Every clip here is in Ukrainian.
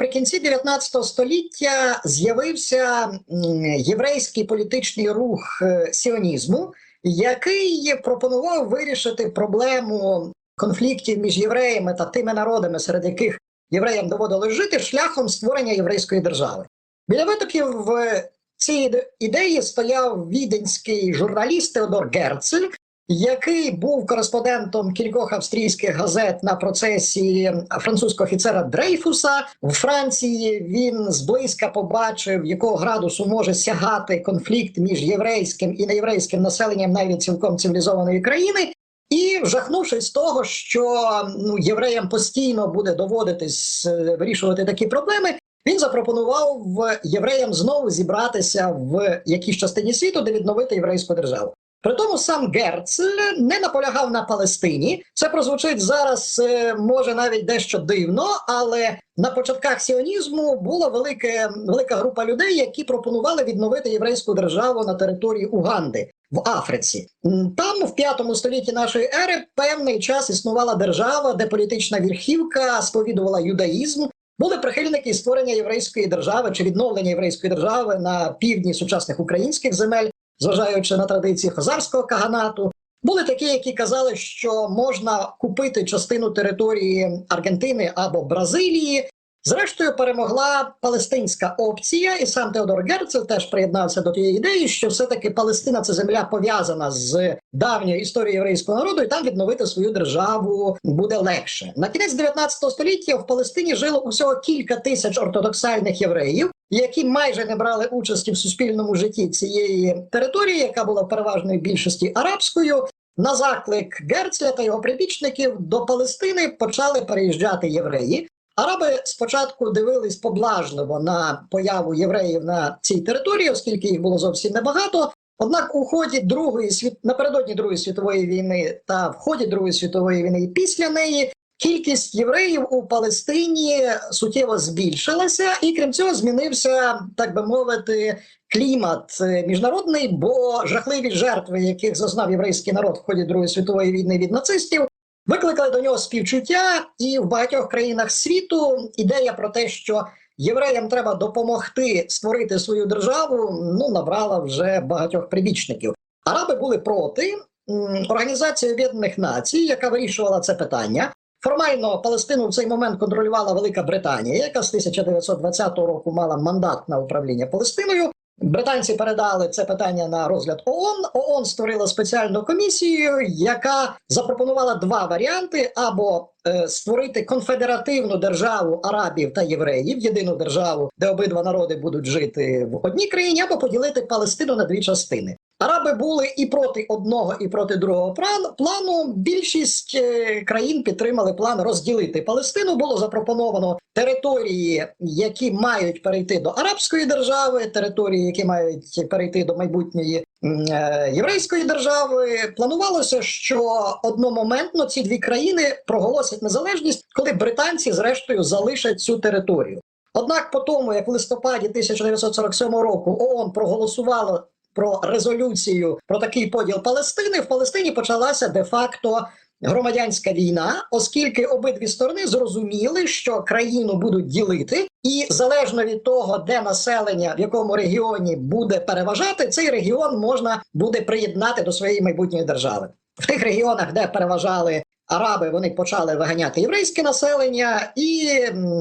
наприкінці 19 століття з'явився єврейський політичний рух е, сіонізму, який пропонував вирішити проблему конфліктів між євреями та тими народами, серед яких євреям доводилось жити, шляхом створення єврейської держави. Біля витоків цієї ідеї стояв віденський журналіст Теодор Герцель, який був кореспондентом кількох австрійських газет на процесі французького офіцера Дрейфуса в Франції. Він зблизька побачив, якого градусу може сягати конфлікт між єврейським і неєврейським населенням навіть цілком цивілізованої країни. І вжахнувшись з того, що ну євреям постійно буде доводитись е, вирішувати такі проблеми, він запропонував євреям знову зібратися в якійсь частині світу, де відновити єврейську державу. При тому сам Герцль не наполягав на Палестині. Це прозвучить зараз, е, може навіть дещо дивно, але на початках сіонізму була велика, велика група людей, які пропонували відновити єврейську державу на території Уганди в Африці. Там в п'ятому столітті нашої ери певний час існувала держава, де політична верхівка сповідувала юдаїзм. Були прихильники створення єврейської держави чи відновлення єврейської держави на півдні сучасних українських земель, зважаючи на традиції хазарського каганату. Були такі, які казали, що можна купити частину території Аргентини або Бразилії. Зрештою, перемогла палестинська опція, і сам Теодор Герцель теж приєднався до тієї ідеї, що все-таки Палестина це земля пов'язана з давньою історією єврейського народу, і там відновити свою державу буде легше. На кінець 19 століття в Палестині жило усього кілька тисяч ортодоксальних євреїв, які майже не брали участі в суспільному житті цієї території, яка була в переважної більшості арабською. На заклик Герцля та його прибічників до Палестини почали переїжджати євреї. Араби спочатку дивились поблажливо на появу євреїв на цій території, оскільки їх було зовсім небагато. Однак у ході другої світ напередодні Другої світової війни та в ході Другої світової війни і після неї кількість євреїв у Палестині суттєво збільшилася, і крім цього змінився, так би мовити, клімат е, міжнародний, бо жахливі жертви, яких зазнав єврейський народ в ході Другої світової війни від нацистів, викликали до нього співчуття, і в багатьох країнах світу ідея про те, що євреям треба допомогти створити свою державу, ну набрала вже багатьох прибічників. Араби були проти. М, Організація Об'єднаних Націй, яка вирішувала це питання. Формально Палестину в цей момент контролювала Велика Британія, яка з 1920 року мала мандат на управління Палестиною. Британці передали це питання на розгляд ООН. ООН створила спеціальну комісію, яка запропонувала два варіанти: або е, створити конфедеративну державу арабів та євреїв, єдину державу, де обидва народи будуть жити в одній країні, або поділити Палестину на дві частини. Араби були і проти одного, і проти другого плану. Більшість е, країн підтримали план розділити Палестину. Було запропоновано території, які мають перейти до арабської держави, території, які мають перейти до майбутньої е, єврейської держави. Планувалося, що одномоментно ці дві країни проголосять незалежність, коли британці зрештою залишать цю територію. Однак, по тому, як в листопаді 1947 року ООН проголосувало про резолюцію про такий поділ Палестини, в Палестині почалася де-факто громадянська війна, оскільки обидві сторони зрозуміли, що країну будуть ділити, і залежно від того, де населення в якому регіоні буде переважати, цей регіон можна буде приєднати до своєї майбутньої держави. В тих регіонах, де переважали араби, вони почали виганяти єврейське населення, і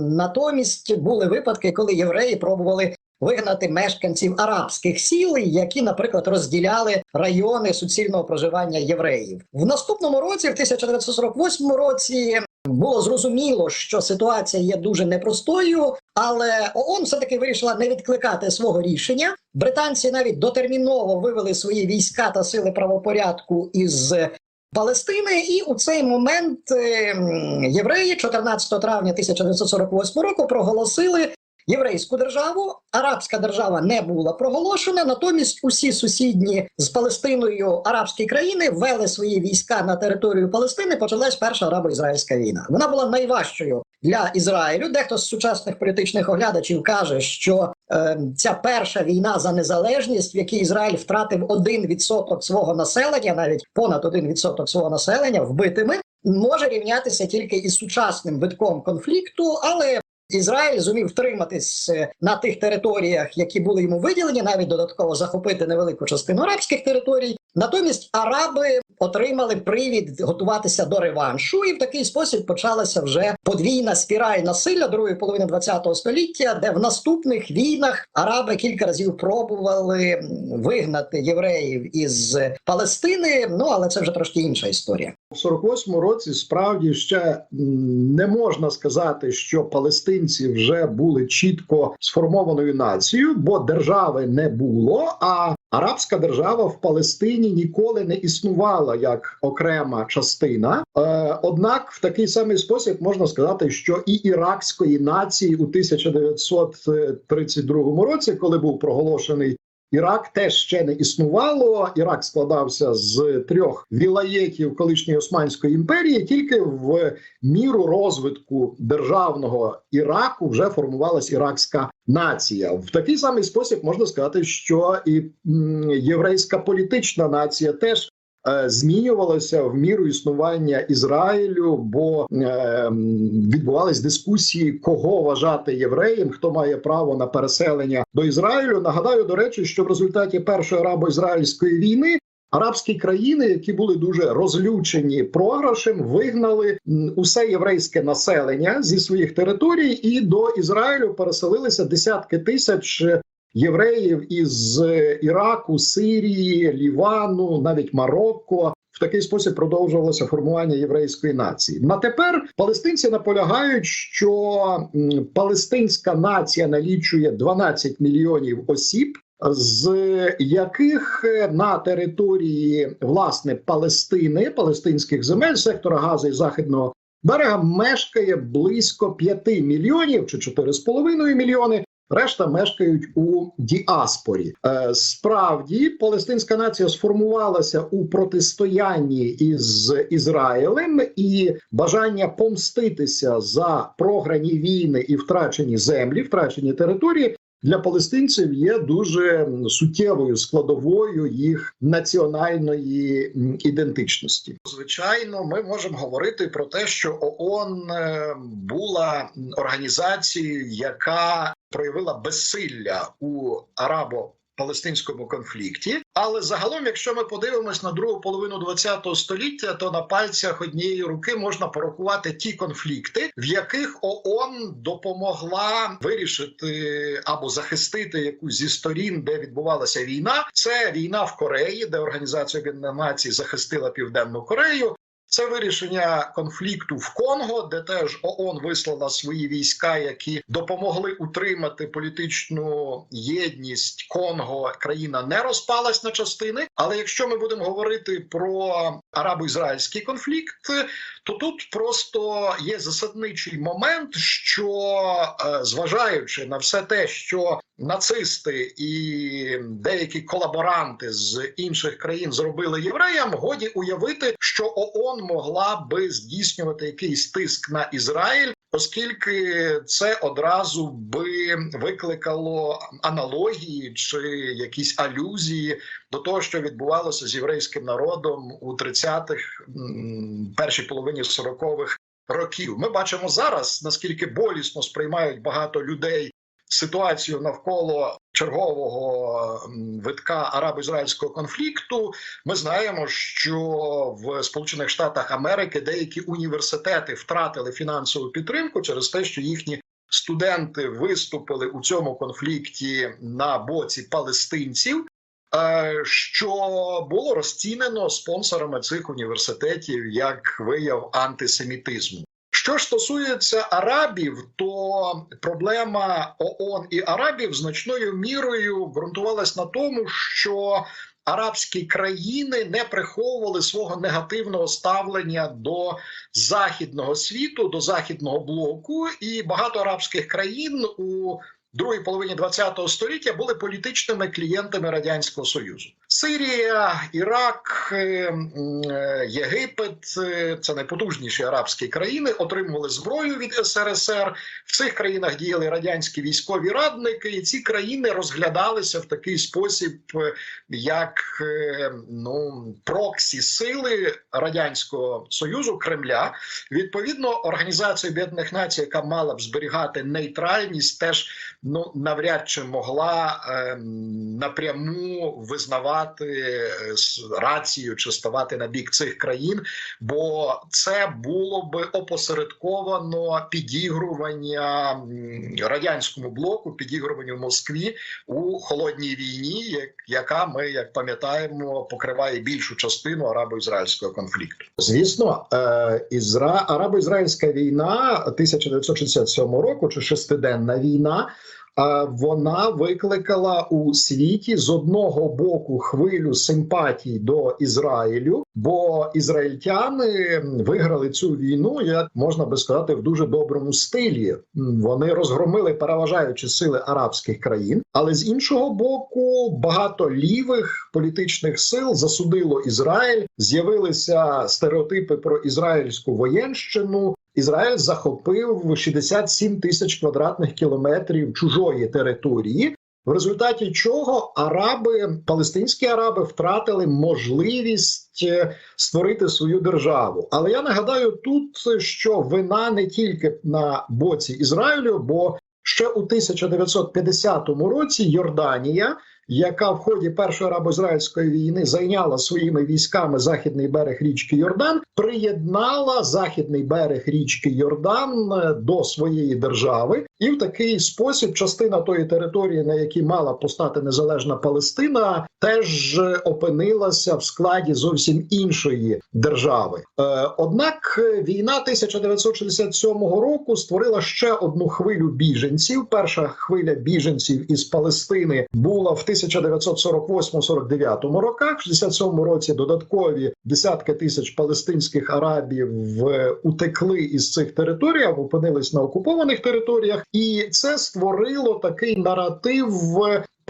натомість були випадки, коли євреї пробували вигнати мешканців арабських сіл, які, наприклад, розділяли райони суцільного проживання євреїв. В наступному році, в 1948 році, було зрозуміло, що ситуація є дуже непростою, але ООН все таки вирішила не відкликати свого рішення. Британці навіть дотерміново вивели свої війська та сили правопорядку із Палестини, і у цей момент е, м, євреї 14 травня 1948 року проголосили єврейську державу. Арабська держава не була проголошена. Натомість усі сусідні з Палестиною арабські країни ввели свої війська на територію Палестини. Почалась перша арабо-ізраїльська війна. Вона була найважчою для Ізраїлю. Дехто з сучасних політичних оглядачів каже, що е, ця перша війна за незалежність, в якій Ізраїль втратив 1% свого населення, навіть понад 1% свого населення вбитими, може рівнятися тільки із сучасним витком конфлікту, але Ізраїль зумів втриматись е, на тих територіях, які були йому виділені, навіть додатково захопити невелику частину арабських територій. Натомість араби отримали привід готуватися до реваншу, і в такий спосіб почалася вже подвійна спіраль насилля другої половини ХХ століття, де в наступних війнах араби кілька разів пробували вигнати євреїв із Палестини. Ну але це вже трошки інша історія. У 48-му році справді ще не можна сказати, що палестинці вже були чітко сформованою нацією, бо держави не було. А арабська держава в Палестині ніколи не існувала як окрема частина. Е, однак, в такий самий спосіб можна сказати, що і іракської нації у 1932 році, коли був проголошений Ірак теж ще не існувало. Ірак складався з трьох вілаєтів колишньої Османської імперії. Тільки в міру розвитку державного Іраку вже формувалась іракська нація. В такий самий спосіб можна сказати, що і єврейська політична нація теж. Е, Змінювалося в міру існування Ізраїлю, бо е, відбувались дискусії, кого вважати євреєм, хто має право на переселення до Ізраїлю. Нагадаю, до речі, що в результаті першої арабо-ізраїльської війни арабські країни, які були дуже розлючені програшем, вигнали усе єврейське населення зі своїх територій, і до Ізраїлю переселилися десятки тисяч. Євреїв із е, Іраку, Сирії, Лівану, навіть Марокко в такий спосіб продовжувалося формування єврейської нації. На тепер палестинці наполягають, що палестинська нація налічує 12 мільйонів осіб, з яких е, на території власне Палестини, палестинських земель, сектора Гази і Західного берега мешкає близько 5 мільйонів чи 4,5 мільйони. Решта мешкають у діаспорі. Е, справді, палестинська нація сформувалася у протистоянні із Ізраїлем, і бажання помститися за програні війни і втрачені землі, втрачені території для палестинців є дуже суттєвою складовою їх національної ідентичності. Звичайно, ми можемо говорити про те, що ООН е, була організацією, яка проявила безсилля у арабо. Палестинському конфлікті, але загалом, якщо ми подивимось на другу половину ХХ століття, то на пальцях однієї руки можна порахувати ті конфлікти, в яких ООН допомогла вирішити або захистити якусь зі сторін, де відбувалася війна. Це війна в Кореї, де Організація Об'єднаних Націй захистила Південну Корею. Це вирішення конфлікту в Конго, де теж ООН вислала свої війська, які допомогли утримати політичну єдність Конго. Країна не розпалась на частини. Але якщо ми будемо говорити про арабо-ізраїльський конфлікт, то тут просто є засадничий момент, що е, зважаючи на все те, що нацисти і деякі колаборанти з інших країн зробили євреям, годі уявити, що ООН могла би здійснювати якийсь тиск на Ізраїль. Оскільки це одразу би викликало аналогії чи якісь алюзії до того, що відбувалося з єврейським народом у 30-х, першій половині 40-х років, ми бачимо зараз наскільки болісно сприймають багато людей ситуацію навколо чергового витка арабо-ізраїльського конфлікту. Ми знаємо, що в Сполучених Штатах Америки деякі університети втратили фінансову підтримку через те, що їхні студенти виступили у цьому конфлікті на боці палестинців. е, Що було розцінено спонсорами цих університетів як вияв антисемітизму. Що ж стосується арабів, то проблема ООН і арабів значною мірою ґрунтувалась на тому, що арабські країни не приховували свого негативного ставлення до західного світу, до західного блоку, і багато арабських країн у другій половині ХХ століття були політичними клієнтами радянського союзу. Сирія, Ірак, е, е, Єгипет е, це найпотужніші арабські країни, отримували зброю від СРСР. В цих країнах діяли радянські військові радники, і ці країни розглядалися в такий спосіб, як ну проксі сили радянського союзу Кремля. Відповідно, організація Об'єднаних Націй, яка мала б зберігати нейтральність, теж ну навряд чи могла е, напряму визнавати е, рацію чи ставати на бік цих країн, бо це було би опосередковано підігрування радянському блоку, підігруванню Москві у холодній війні, яка ми як пам'ятаємо покриває більшу частину арабо-ізраїльського конфлікту. Звісно, е, Ізра... арабо-ізраїльська війна 1967 року чи шестиденна війна. Е, Вона викликала у світі з одного боку хвилю симпатій до Ізраїлю, бо ізраїльтяни виграли цю війну, як можна би сказати, в дуже доброму стилі. Вони розгромили переважаючі сили арабських країн, але з іншого боку, багато лівих політичних сил засудило Ізраїль. З'явилися стереотипи про ізраїльську воєнщину. Ізраїль захопив 67 тисяч квадратних кілометрів чужої території. В результаті чого араби, палестинські араби, втратили можливість е, створити свою державу. Але я нагадаю тут, що вина не тільки на боці Ізраїлю, бо ще у 1950 році Йорданія, яка в ході першої арабо-ізраїльської війни зайняла своїми військами західний берег річки Йордан, приєднала західний берег річки Йордан е, до своєї держави, і в такий спосіб частина тої території, на якій мала постати незалежна Палестина, теж опинилася в складі зовсім іншої держави. Е, Однак е, війна 1967 року створила ще одну хвилю біженців. Перша хвиля біженців із Палестини була в 1948-49 роках. В 67 році додаткові десятки тисяч палестинських арабів е, утекли із цих територій, опинились на окупованих територіях, і це створило такий наратив.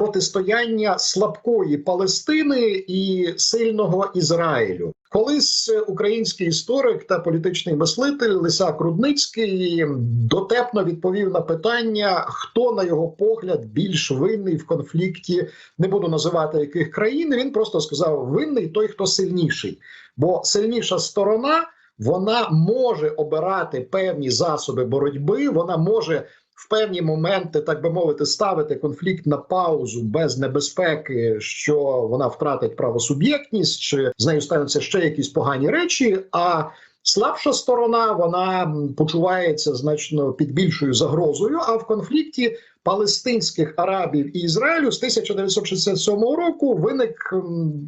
Протистояння слабкої Палестини і сильного Ізраїлю, колись український історик та політичний мислитель Лисак Рудницький дотепно відповів на питання, хто на його погляд більш винний в конфлікті. Не буду називати яких країн. Він просто сказав: винний той, хто сильніший, бо сильніша сторона вона може обирати певні засоби боротьби, вона може в певні моменти, так би мовити, ставити конфлікт на паузу без небезпеки, що вона втратить правосуб'єктність, чи з нею стануться ще якісь погані речі. А слабша сторона вона почувається значно під більшою загрозою. А в конфлікті палестинських арабів і Ізраїлю з 1967 року виник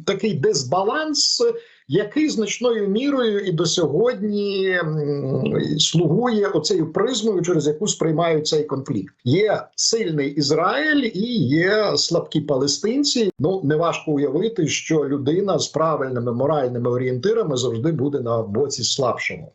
такий дисбаланс, який значною мірою і до сьогодні слугує оцею призмою, через яку сприймають цей конфлікт. Є сильний Ізраїль і є слабкі палестинці. Ну неважко уявити, що людина з правильними моральними орієнтирами завжди буде на боці слабшого.